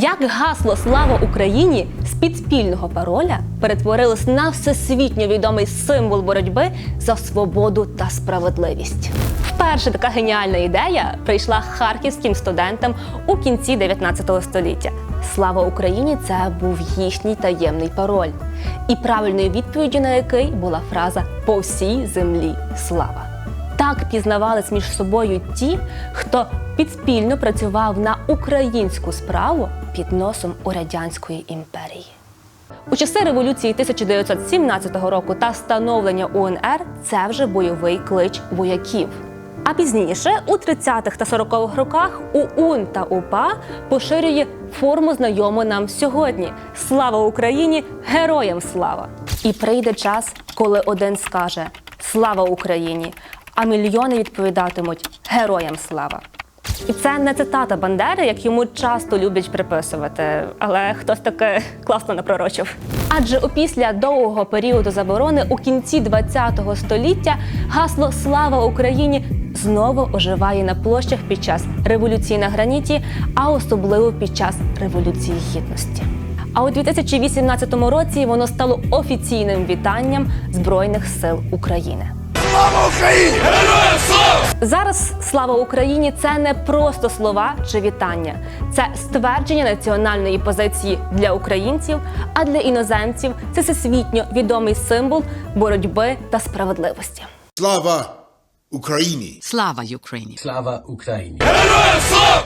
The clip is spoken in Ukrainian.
Як гасло Слава Україні з підспільного пароля перетворилось на всесвітньо відомий символ боротьби за свободу та справедливість. Вперше така геніальна ідея прийшла харківським студентам у кінці 19 століття. Слава Україні це був їхній таємний пароль, і правильною відповіддю на який була фраза по всій землі слава. Так пізнавались між собою ті, хто підспільно працював на українську справу під носом у радянської імперії. У часи революції 1917 року та становлення УНР це вже бойовий клич вояків. А пізніше, у 30-х та 40-х роках, УУН та УПА поширює форму знайому нам сьогодні: Слава Україні! Героям слава! І прийде час, коли один скаже Слава Україні! А мільйони відповідатимуть Героям слава! І це не цитата Бандери, як йому часто люблять приписувати, але хтось таке класно напророчив. Адже опісля довгого періоду заборони у кінці ХХ століття гасло Слава Україні знову оживає на площах під час революції на граніті, а особливо під час революції гідності. А у 2018 році воно стало офіційним вітанням Збройних сил України. Зараз слава Україні це не просто слова чи вітання, це ствердження національної позиції для українців, а для іноземців це всесвітньо відомий символ боротьби та справедливості. Слава Україні! Слава Україні! Слава Україні! Героям слава!